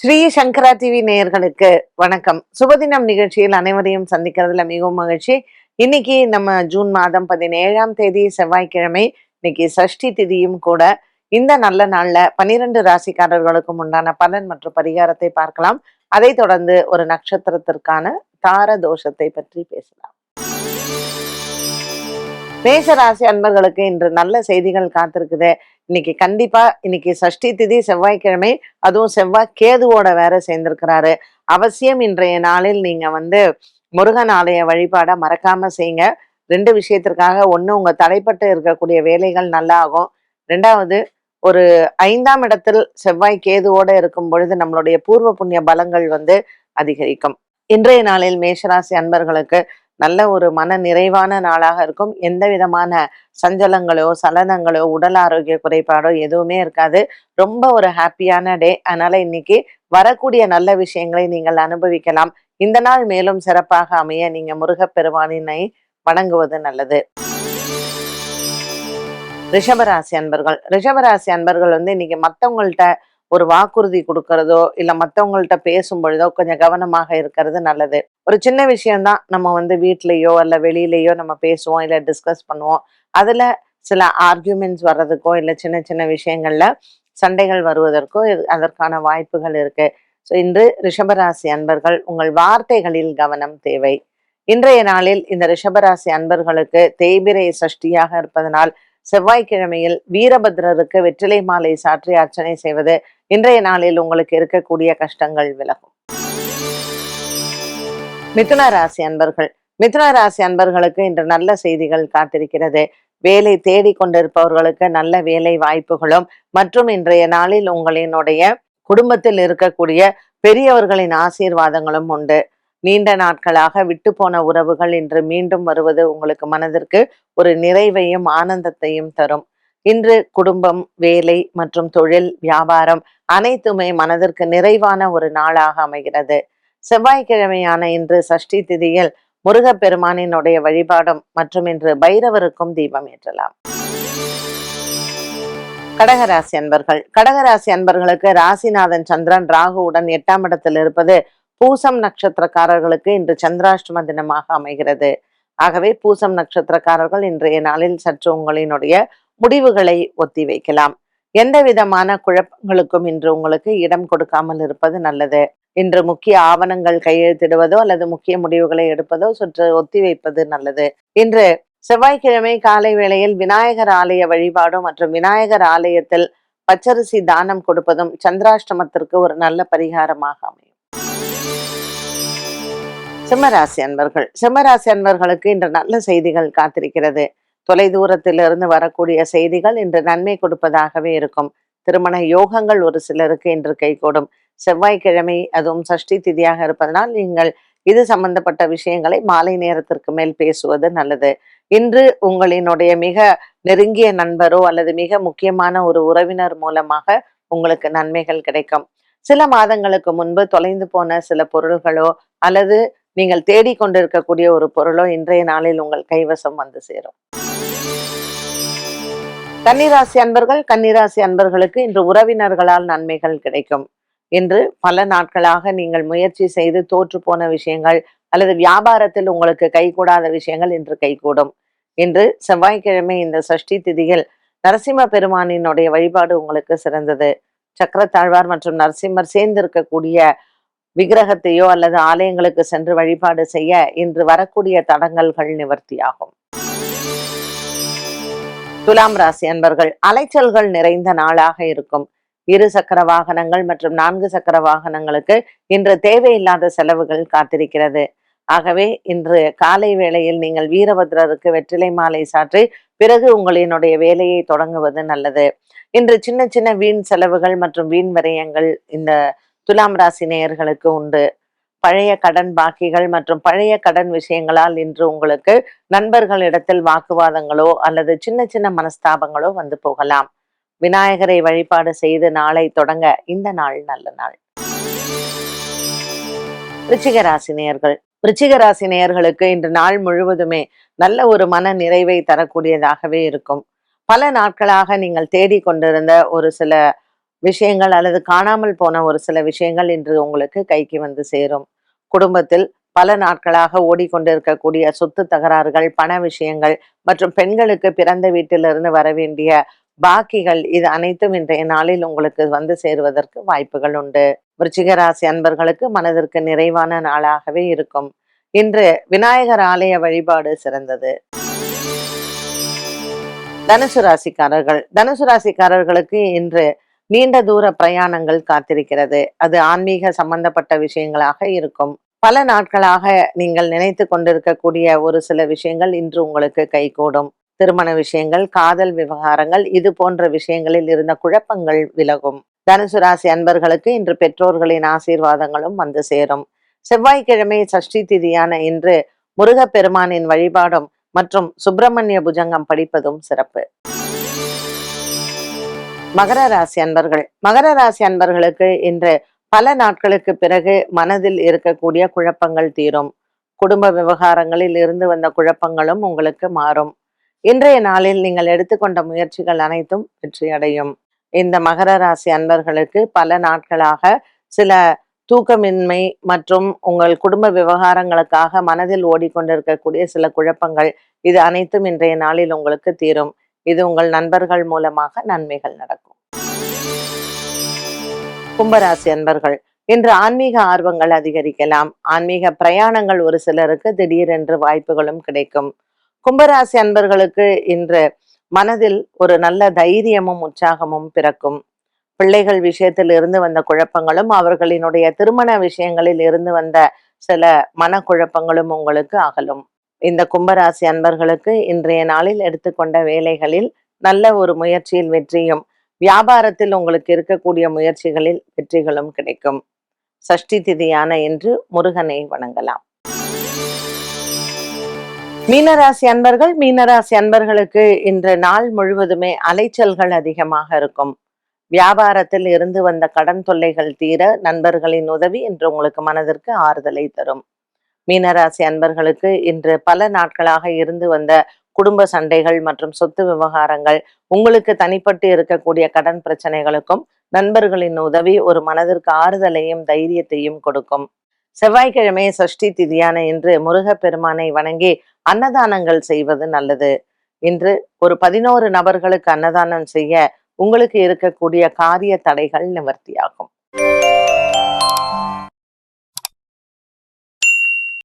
ஸ்ரீ சங்கரா TV நேயர்களுக்கு வணக்கம். சுபதினம் நிகழ்ச்சியில் அனைவரையும் சந்திக்கிறதுல மிகவும் மகிழ்ச்சி. இன்னைக்கு நம்ம ஜூன் மாதம் பதினேழாம் தேதி செவ்வாய்க்கிழமை இன்னைக்கு சஷ்டி திதியும் கூட இந்த நல்ல நாள்ல பனிரெண்டு ராசிக்காரர்களுக்கும் உண்டான பலன் மற்றும் பரிகாரத்தை பார்க்கலாம். அதைத் தொடர்ந்து ஒரு நட்சத்திரத்திற்கான தார தோஷத்தை பற்றி பேசலாம். மேசராசி அன்பர்களுக்கு இன்று நல்ல செய்திகள் காத்திருக்குது. இன்னைக்கு கண்டிப்பா இன்னைக்கு சஷ்டி திதி செவ்வாய்க்கிழமை அதுவும் செவ்வாய் கேதுவோட வேற சேர்ந்திருக்கிறாரு. அவசியம் இன்றைய நாளில் நீங்க வந்து முருகன் ஆலய வழிபாட மறக்காம செய்யுங்க. ரெண்டு விஷயத்திற்காக ஒன்று உங்க தடைப்பட்டு இருக்கக்கூடிய வேலைகள் நல்லா ஆகும். ரெண்டாவது ஒரு ஐந்தாம் இடத்தில் செவ்வாய் கேதுவோட இருக்கும் பொழுது நம்மளுடைய பூர்வ புண்ணிய பலங்கள் வந்து அதிகரிக்கும். இன்றைய நாளில் மேஷராசி அன்பர்களுக்கு நல்ல ஒரு மன நிறைவான நாளாக இருக்கும். எந்த விதமான சஞ்சலங்களோ சலனங்களோ உடல் ஆரோக்கிய குறைபாடோ எதுவுமே இருக்காது. ரொம்ப ஒரு ஹாப்பியான டே. அதனால இன்னைக்கு வரக்கூடிய நல்ல விஷயங்களை நீங்கள் அனுபவிக்கலாம். இந்த நாள் மேலும் சிறப்பாக அமைய நீங்க முருகப்பெருமானினை வணங்குவது நல்லது. ரிஷபராசி அன்பர்கள். ரிஷபராசி அன்பர்கள் வந்து இன்னைக்கு மற்றவங்கள்ட்ட ஒரு வாக்குறுதி கொடுக்கறதோ இல்லை மற்றவங்கள்ட்ட பேசும் பொழுதோ கொஞ்சம் கவனமாக இருக்கிறது நல்லது. ஒரு சின்ன விஷயம்தான் நம்ம வந்து வீட்லேயோ அல்ல வெளியிலேயோ நம்ம பேசுவோம் இல்லை டிஸ்கஸ் பண்ணுவோம். அதில் சில ஆர்கியூமெண்ட்ஸ் வர்றதுக்கோ இல்லை சின்ன சின்ன விஷயங்கள்ல சண்டைகள் வருவதற்கோ அதற்கான வாய்ப்புகள் இருக்கு. ஸோ இன்று ரிஷபராசி அன்பர்கள் உங்கள் வார்த்தைகளில் கவனம் தேவை. இன்றைய நாளில் இந்த ரிஷபராசி அன்பர்களுக்கு தேய்பிரை சஷ்டியாக இருப்பதனால் செவ்வாய்க்கிழமையில் வீரபத்ரருக்கு வெற்றிலை மாலை சாற்றி அர்ச்சனை செய்வது இன்றைய நாளில் உங்களுக்கு இருக்கக்கூடிய கஷ்டங்கள் விலகும். மிதுன ராசி அன்பர்கள் மிதுன ராசி அன்பர்களுக்கு இன்று நல்ல செய்திகள் காத்திருக்கிறது. வேலை தேடி கொண்டிருப்பவர்களுக்கு நல்ல வேலை வாய்ப்புகளும் மற்றும் இன்றைய நாளில் உங்களினுடைய குடும்பத்தில் இருக்கக்கூடிய பெரியவர்களின் ஆசீர்வாதங்களும் உண்டு. நீண்ட நாட்களாக விட்டு போன உறவுகள் இன்று மீண்டும் வருவது உங்களுக்கு மனதிற்கு ஒரு நிறைவையும் ஆனந்தத்தையும் தரும். இன்று குடும்பம் வேலை மற்றும் தொழில் வியாபாரம் அனைத்துமே மனதிற்கு நிறைவான ஒரு நாளாக அமைகிறது. செவ்வாய்க்கிழமையான இன்று சஷ்டி திதியில் முருகப்பெருமானினுடைய வழிபாடும் மற்றும் இன்று பைரவருக்கும் தீபம் ஏற்றலாம். கடகராசி அன்பர்கள் கடகராசி அன்பர்களுக்கு ராசிநாதன் சந்திரன் ராகுவுடன் எட்டாம் இடத்தில் இருப்பது பூசம் நட்சத்திரக்காரர்களுக்கு இன்று சந்திராஷ்டம தினமாக அமைகிறது. ஆகவே பூசம் நட்சத்திரக்காரர்கள் இன்றைய நாளில் சற்று உங்களினுடைய முடிவுகளை ஒத்தி வைக்கலாம். எந்த விதமான குழப்பங்களுக்கும் இன்று உங்களுக்கு இடம் கொடுக்காமல் இருப்பது நல்லது. இன்று முக்கிய ஆவணங்கள் கையெழுத்திடுவதோ அல்லது முக்கிய முடிவுகளை எடுப்பதோ சுற்று ஒத்தி வைப்பது நல்லது. இன்று செவ்வாய்க்கிழமை காலை வேளையில் விநாயகர் ஆலய வழிபாடும் மற்றும் விநாயகர் ஆலயத்தில் பச்சரிசி தானம் கொடுப்பதும் சந்திராஷ்டமத்திற்கு ஒரு நல்ல பரிகாரமாக அமையும். சிம்மராசி அன்பர்கள் சிம்மராசி அன்பர்களுக்கு இன்று நல்ல செய்திகள் காத்திருக்கிறது. தொலை தூரத்திலிருந்து வரக்கூடிய செய்திகள் இன்று நன்மை கொடுப்பதாகவே இருக்கும். திருமண யோகங்கள் ஒரு சிலருக்கு இன்று கைகூடும். செவ்வாய்க்கிழமை அதுவும் சஷ்டி திதியாக இருப்பதனால் நீங்கள் இது சம்பந்தப்பட்ட விஷயங்களை மாலை நேரத்திற்கு மேல் பேசுவது நல்லது. இன்று உங்களினுடைய மிக நெருங்கிய நண்பரோ அல்லது மிக முக்கியமான ஒரு உறவினர் மூலமாக உங்களுக்கு நன்மைகள் கிடைக்கும். சில மாதங்களுக்கு முன்பு தொலைந்து போன சில பொருள்களோ அல்லது நீங்கள் தேடிக்கொண்டிருக்கக்கூடிய ஒரு பொருளோ இன்றைய நாளில் உங்கள் கைவசம் வந்து சேரும். கன்னிராசி அன்பர்கள் கன்னிராசி அன்பர்களுக்கு இன்று உறவினர்களால் நன்மைகள் கிடைக்கும். இன்று பல நாட்களாக நீங்கள் முயற்சி செய்து தோற்று போன விஷயங்கள் அல்லது வியாபாரத்தில் உங்களுக்கு கைகூடாத விஷயங்கள் இன்று கைகூடும் இன்று செவ்வாய்க்கிழமை இந்த சஷ்டி திதியில் நரசிம்ம பெருமானினுடைய வழிபாடு உங்களுக்கு சிறந்தது. சக்கரத்தாழ்வார் மற்றும் நரசிம்மர் சேர்ந்திருக்கக்கூடிய விக்கிரகத்தையோ அல்லது ஆலயங்களுக்கு சென்று வழிபாடு செய்ய இன்று வரக்கூடிய தடங்கல்கள் நிவர்த்தியாகும். துலாம் ராசி அன்பர்கள் அலைச்சல்கள் நிறைந்த நாளாக இருக்கும். இரு சக்கர வாகனங்கள் மற்றும் நான்கு சக்கர வாகனங்களுக்கு இன்று தேவையில்லாத செலவுகள் காத்திருக்கிறது. ஆகவே இன்று காலை வேளையில் நீங்கள் வீரபத்ரருக்கு வெற்றிலை மாலை சாற்றி பிறகு உங்களினுடைய வேலையை தொடங்குவது நல்லது. இன்று சின்ன சின்ன வீண் செலவுகள் மற்றும் வீண் விரயங்கள் இந்த துலாம் ராசி நேயர்களுக்கு உண்டு. பழைய கடன் பாக்கிகள் மற்றும் பழைய கடன் விஷயங்களால் இன்று உங்களுக்கு நண்பர்களிடத்தில் வாக்குவாதங்களோ அல்லது சின்ன சின்ன மனஸ்தாபங்களோ வந்து போகலாம். விநாயகரை வழிபாடு செய்து நாளை தொடங்க இந்த நாள் நல்ல நாள். விருச்சிக நேயர்கள். விருச்சிக ராசி நேயர்களுக்கு இன்று நாள் முழுவதுமே நல்ல ஒரு மன நிறைவை தரக்கூடியதாகவே இருக்கும். பல நாட்களாக நீங்கள் தேடிக்கொண்டிருந்த ஒரு சில விஷயங்கள் அல்லது காணாமல் போன ஒரு சில விஷயங்கள் இன்று உங்களுக்கு கைக்கு வந்து சேரும். குடும்பத்தில் பல நாட்களாக ஓடிக்கொண்டிருக்கக்கூடிய சொத்து தகராறுகள் பண விஷயங்கள் மற்றும் பெண்களுக்கு பிறந்த வீட்டிலிருந்து வர வேண்டிய பாக்கிகள் இது அனைத்தும் இன்றைய நாளில் உங்களுக்கு வந்து சேருவதற்கு வாய்ப்புகள் உண்டு. விருச்சிகராசி அன்பர்களுக்கு மனதிற்கு நிறைவான நாளாகவே இருக்கும். இன்று விநாயகர் ஆலய வழிபாடு சிறந்தது. தனுசு ராசிக்காரர்கள் தனுசு ராசிக்காரர்களுக்கு இன்று நீண்ட தூர பிரயாணங்கள் காத்திருக்கிறது. அது ஆன்மீக சம்பந்தப்பட்ட விஷயங்களாக இருக்கும். பல நாட்களாக நீங்கள் நினைத்து கொண்டிருக்கக்கூடிய ஒரு சில விஷயங்கள் இன்று உங்களுக்கு கைகூடும் திருமண விஷயங்கள் காதல் விவகாரங்கள் இது போன்ற விஷயங்களில் இருந்த குழப்பங்கள் விலகும். தனுசு ராசி அன்பர்களுக்கு இன்று பெற்றோர்களின் ஆசீர்வாதங்களும் வந்து சேரும். செவ்வாய்க்கிழமை சஷ்டி திதியான இன்று முருகப்பெருமானின் வழிபாடும் மற்றும் சுப்பிரமணிய புஜங்கம் படிப்பதும் சிறப்பு. மகர ராசி அன்பர்கள் மகர ராசி அன்பர்களுக்கு இன்று பல நாட்களுக்கு பிறகு மனதில் இருக்கக்கூடிய குழப்பங்கள் தீரும். குடும்ப விவகாரங்களில் இருந்து வந்த குழப்பங்களும் உங்களுக்கு மாறும். இன்றைய நாளில் நீங்கள் எடுத்துக்கொண்ட முயற்சிகள் அனைத்தும் வெற்றியடையும் இந்த மகர ராசி அன்பர்களுக்கு பல நாட்களாக சில தூக்கமின்மை மற்றும் உங்கள் குடும்ப விவகாரங்களுக்காக மனதில் ஓடிக்கொண்டிருக்கக்கூடிய சில குழப்பங்கள் இது அனைத்தும் இன்றைய நாளில் உங்களுக்கு தீரும். இது உங்கள் நண்பர்கள் மூலமாக நன்மைகள் நடக்கும். கும்பராசி அன்பர்கள் இன்று ஆன்மீக ஆர்வங்கள் அதிகரிக்கலாம். ஆன்மீக பிரயாணங்கள் ஒரு சிலருக்கு திடீரென்று வாய்ப்புகளும் கிடைக்கும். கும்பராசி அன்பர்களுக்கு இன்று மனதில் ஒரு நல்ல தைரியமும் உற்சாகமும் பிறக்கும். பிள்ளைகள் விஷயத்தில் இருந்து வந்த குழப்பங்களும் அவர்களினுடைய திருமண விஷயங்களில் இருந்து வந்த சில மனக்குழப்பங்களும் உங்களுக்கு அகலும். இந்த கும்பராசி அன்பர்களுக்கு இன்றைய நாளில் எடுத்துக்கொண்ட வேலைகளில் நல்ல ஒரு முயற்சியில் வெற்றியும் வியாபாரத்தில் உங்களுக்கு இருக்கக்கூடிய முயற்சிகளில் வெற்றிகளும் கிடைக்கும். சஷ்டி திதியான இன்று முருகனை வணங்கலாம். மீனராசி அன்பர்கள் மீனராசி அன்பர்களுக்கு இன்று நாள் முழுவதுமே அலைச்சல்கள் அதிகமாக இருக்கும். வியாபாரத்தில் இருந்து வந்த கடன் தொல்லைகள் தீர நண்பர்களின் உதவி இன்று உங்களுக்கு மனதிற்கு ஆறுதலை தரும். மீனராசி அன்பர்களுக்கு இன்று பல நாட்களாக இருந்து வந்த குடும்ப சண்டைகள் மற்றும் சொத்து விவகாரங்கள் உங்களுக்கு தனிப்பட்டு இருக்கக்கூடிய கடன் பிரச்சனைகளுக்கும் நண்பர்களின் உதவி ஒரு மனதிற்கு ஆறுதலையும் தைரியத்தையும் கொடுக்கும். செவ்வாய்க்கிழமை சஷ்டி திதியான இன்று முருகப்பெருமானை வணங்கி அன்னதானங்கள் செய்வது நல்லது. இன்று ஒரு பதினோரு நபர்களுக்கு அன்னதானம் செய்ய உங்களுக்கு இருக்கக்கூடிய காரிய தடைகள் நிவர்த்தியாகும்.